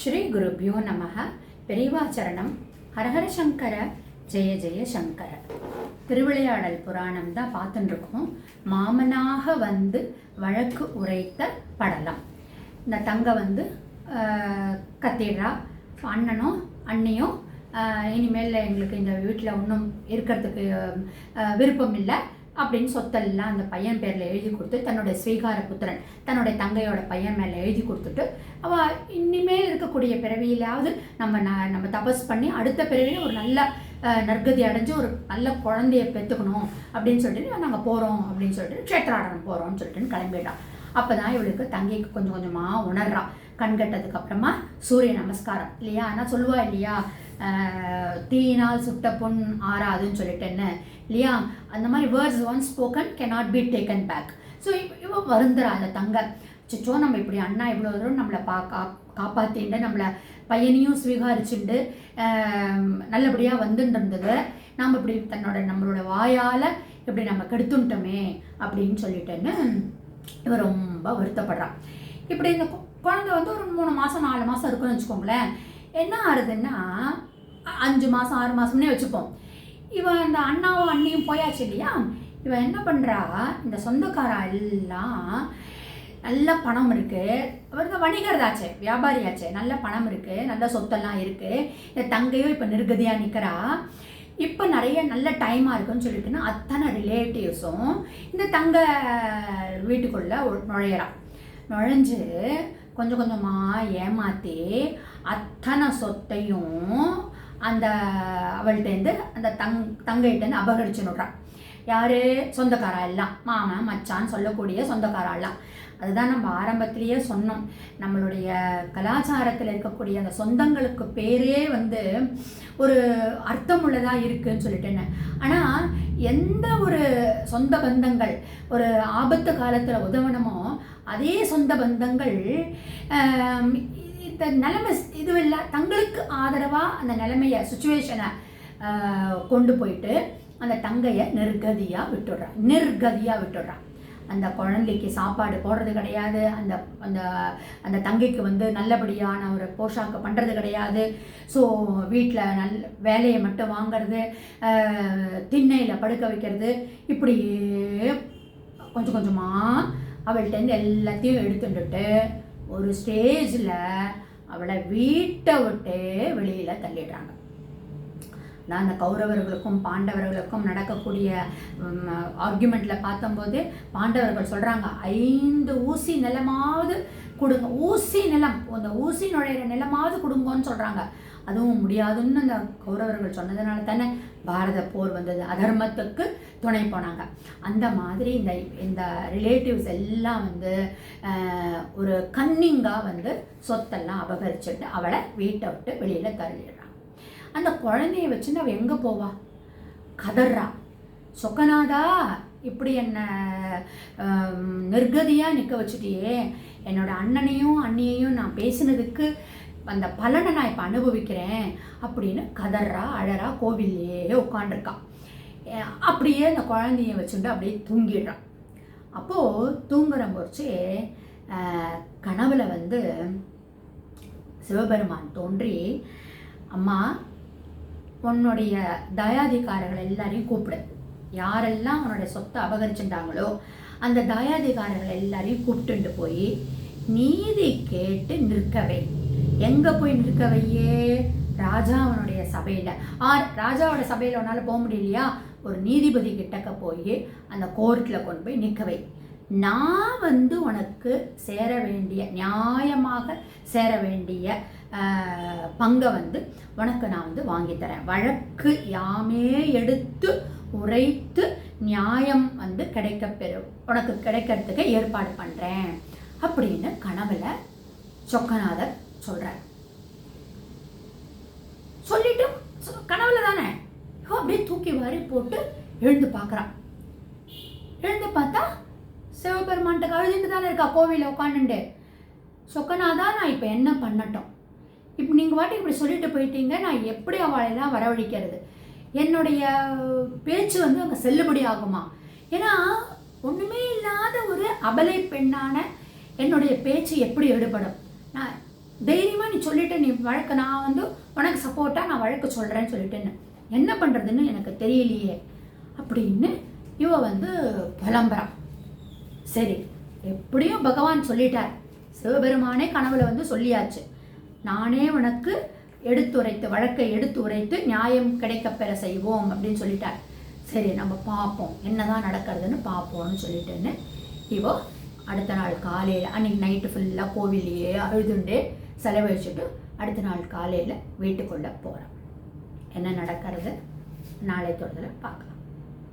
ஸ்ரீ குருபியோ நமக. பெரியவாச்சரணம் ஹரஹர சங்கர. ஜெய ஜெய சங்கர. திருவிளையாடல் புராணம் தான் பார்த்துட்டுருக்கோம் மாமனாக வந்து வழக்கு உரைத்த படலம். இந்த தங்க வந்து கத்திடுறா அண்ணனும் அண்ணியும் இனிமேல் எங்களுக்கு இந்த வீட்டில் ஒன்றும் இருக்கிறதுக்கு விருப்பம் இல்லை. அப்படின்னு சொத்தெல்லாம் அந்த பையன் பேரில் எழுதி கொடுத்து தன்னோட ஸ்வீகார புத்திரன் தன்னுடைய தங்கையோட பையன் மேலே எழுதி கொடுத்துட்டு அவள் இனிமேல் இருக்கக்கூடிய பிறவியிலாவது நம்ம ந நம்ம தபஸ் பண்ணி அடுத்த பிறவியில் ஒரு நல்ல நற்கதி அடைஞ்சு ஒரு நல்ல குழந்தைய பெற்றுக்கணும் அப்படின்னு சொல்லிட்டு நாங்கள் போகிறோம் அப்படின்னு சொல்லிட்டு க்ஷேத்ராடனம் போகிறோம்னு சொல்லிட்டு கிளம்பிட்டான் அப்போ தான் இவளுக்கு தங்கைக்கு கொஞ்சம் கொஞ்சமாக உணர்றா. கண்கட்டதுக்கு அப்புறமா சூரிய நமஸ்காரம். இல்லையா? ஆனால் சொல்லுவா இல்லையா? தீயினால் சுட்ட பொன் ஆறாதுன்னு சொல்லிட்டு என்ன இல்லையா? அந்த மாதிரி words once spoken cannot be taken back so இவ வருந்துறா அந்த தங்க. சிச்சோ நம்ம இப்படி அண்ணா இவ்வளோ தூரம் நம்மளை பா கா காப்பாற்றிண்டு நம்மளை பையனையும் ஸ்வீகரிச்சுண்டு நல்லபடியாக வந்துட்டு இருந்தது நாம் இப்படி தன்னோட நம்மளோட வாயால் இப்படி நம்ம கெடுத்துட்டோமே அப்படின்னு சொல்லிட்டுன்னு இவன் ரொம்ப வருத்தப்படுறான் இப்படி இந்த குழந்தை வந்து ஒரு மூணு மாதம் நாலு மாதம் இருக்குன்னு வச்சுக்கோங்களேன். என்ன ஆறுதுன்னா அஞ்சு மாதம் ஆறு மாதம்னே வச்சுப்போம். இவன் இந்த அண்ணாவும் அண்ணியும் போயாச்சு இல்லையா? இவன் என்ன பண்ணுறா இந்த சொந்தக்காரா எல்லாம் நல்ல பணம் இருக்குது அவர் தான் வணிகர்தாச்சே வியாபாரியாச்சே நல்ல பணம் இருக்குது நல்ல சொத்தெல்லாம் இருக்குது இந்த தங்கையும் இப்போ நிர்கதியாக நிற்கிறா இப்போ நிறைய நல்ல டைமாக இருக்குன்னு சொல்லிட்டுன்னா அத்தனை ரிலேட்டிவ்ஸும் இந்த தங்க வீட்டுக்குள்ளே நுழையிறான் நுழைஞ்சு கொஞ்சம் கொஞ்சமாக ஏமாற்றி அத்தனை சொத்தையும் அந்த அவள்கிட்டேருந்து அந்த தங் தங்கைகிட்டேருந்து அபகரிச்சு விட்றான் யார்? சொந்தக்காரா எல்லாம் மாமன் மச்சான் சொல்லக்கூடிய சொந்தக்காரா எல்லாம் அதுதான் நம்ம ஆரம்பத்திலேயே சொன்னோம். நம்மளுடைய கலாச்சாரத்தில் இருக்கக்கூடிய அந்த சொந்தங்களுக்கு பேரே வந்து ஒரு அர்த்தம் உள்ளதாக இருக்குன்னு சொல்லிட்டேன்னு ஆனால் எந்த ஒரு சொந்த பந்தங்கள் ஒரு ஆபத்து காலத்தில் உதவணுமோ அதே சொந்த பந்தங்கள் இந்த நிலைமை இது இல்லை தங்களுக்கு ஆதரவாக அந்த நிலைமையை சுச்சுவேஷனை கொண்டு போயிட்டு அந்த தங்கையை நிர்கதியாக விட்டுடுறான் நிர்கதியாக விட்டுடுறான் அந்த குழந்தைக்கு சாப்பாடு போடுறது கிடையாது. அந்த அந்த அந்த தங்கைக்கு வந்து நல்லபடியான ஒரு போஷாக்கு பண்ணுறது கிடையாது. ஸோ வீட்டில் நல் வேலையை மட்டும் வாங்கிறது திண்ணையில் படுக்க வைக்கிறது இப்படியே கொஞ்சம் கொஞ்சமாக அவள்கிட்டேருந்து எல்லாத்தையும் எடுத்துட்டுட்டு ஒரு ஸ்டேஜில் அவளை வீட்டை விட்டு வெளியில் தள்ளிடுறாங்க. நான் அந்த கௌரவர்களுக்கும் பாண்டவர்களுக்கும் நடக்கக்கூடிய ஆர்குமெண்ட்டில் பார்த்தம்போது பாண்டவர்கள் சொல்கிறாங்க ஐந்து ஊசி நிலமாவது கொடுங்க ஊசி நிலம் அந்த ஊசி நுழையிற நிலமாவது கொடுங்கன்னு சொல்கிறாங்க அதுவும் முடியாதுன்னு அந்த கௌரவர்கள் சொன்னதுனால தானே பாரத போர் வந்தது அதர்மத்துக்கு துணை போனாங்க. அந்த மாதிரி இந்த இந்த ரிலேட்டிவ்ஸ் எல்லாம் வந்து ஒரு கன்னிங்காக வந்து சொத்தெல்லாம் அபகரிச்சுட்டு அவளை வீட்டை விட்டு வெளியில் தள்ளிடுறாங்க. அந்த குழந்தைய வச்சுன்னு அவள் எங்கே போவா? கதறா. சொக்கநாதா இப்படி என்னை நிர்கதியாக நிற்க வச்சுட்டியே. என்னோட அண்ணனையும் அண்ணியையும் நான் பேசினதுக்கு அந்த பலனை நான் இப்போ அனுபவிக்கிறேன் அப்படின்னு கதறா அழறா கோவில்லையே உட்காண்டிருக்கா அப்படியே அந்த குழந்தைய வச்சுட்டு அப்படியே தூங்கிடுறான் அப்போது தூங்குற போச்சு கனவில் வந்து சிவபெருமான் தோன்றி அம்மா உன்னுடைய தயாதிகாரர்கள் எல்லாரையும் கூப்பிடு. யாரெல்லாம் உன்னுடைய சொத்தை அபகரிச்சுட்டாங்களோ அந்த தயாதிகாரர்கள் எல்லாரையும் கூப்பிட்டுண்டு போய் நீதி கேட்டு நிற்கவை. எங்கே போய் நிற்கவையே? ராஜாவனுடைய சபையில். ஆர் ராஜாவோட சபையில் உன்னால் போக முடியலையா? ஒரு நீதிபதி கிட்டக்க போய் அந்த கோர்ட்டில் கொண்டு போய் நிற்கவை. நான் வந்து உனக்கு சேர வேண்டிய நியாயமாக சேர வேண்டிய பங்கை வந்து உனக்கு நான் வந்து வாங்கித் தரேன். வழக்கு யாமே எடுத்து உரைத்து நியாயம் வந்து கிடைக்க பெறும் உனக்கு கிடைக்கிறதுக்கு ஏற்பாடு பண்ணுறேன் அப்படின்னு கனவுல சொக்கநாதர் சொல்கிறார் சொல்லிட்டு சொ- கனவுல தானே? அப்படியே தூக்கி வாரி போட்டு எழுந்து பார்க்குறான். எழுந்து பார்த்தா சிவபெருமான்கிட்ட கழுதிட்டு தானே இருக்கா கோவிலில் உட்காந்துட்டு சொக்கநாதா நான் இப்போ என்ன பண்ணட்டும்? இப்போ நீங்கள் வாட்டி இப்படி சொல்லிட்டு போயிட்டீங்க நான் எப்படி அவளெல்லாம் வரவழைக்கிறது? என்னுடைய பேச்சு வந்து அங்கே செல்லுபடி ஆகுமா? ஏன்னா ஒன்றுமே இல்லாத ஒரு அபலை பெண்ணான என்னுடைய பேச்சு எப்படி எடுபடும்? நான் தைரியமாக நீ சொல்லிட்டு நீ வழக்கு நான் வந்து உனக்கு சப்போர்ட்டாக நான் வழக்கு சொல்கிறேன்னு சொல்லிட்டேன்னு என்ன பண்ணுறதுன்னு எனக்கு தெரியலையே. அப்படின்னு இவ வந்து புலம்புறான் சரி எப்படியும் பகவான் சொல்லிட்டார். சிவபெருமானே கனவுல வந்து சொல்லியாச்சு. நானே உனக்கு எடுத்துரைத்து வழக்கை எடுத்து உரைத்து நியாயம் கிடைக்கப்பெற செய்வோம் அப்படின்னு சொல்லிட்டார். சரி நம்ம பார்ப்போம். என்னதான் நடக்கிறதுன்னு பார்ப்போம்னு சொல்லிட்டுன்னு இவோ அடுத்த நாள் காலையில் அன்னைக்கு நைட்டு ஃபுல்லாக கோவிலையே அழுதுண்டே செலவழிச்சுட்டு அடுத்த நாள் காலையில் வீட்டுக்குள்ளே போகிறோம் என்ன நடக்கிறது? நாளை தொடர்ந்து பார்க்கலாம்.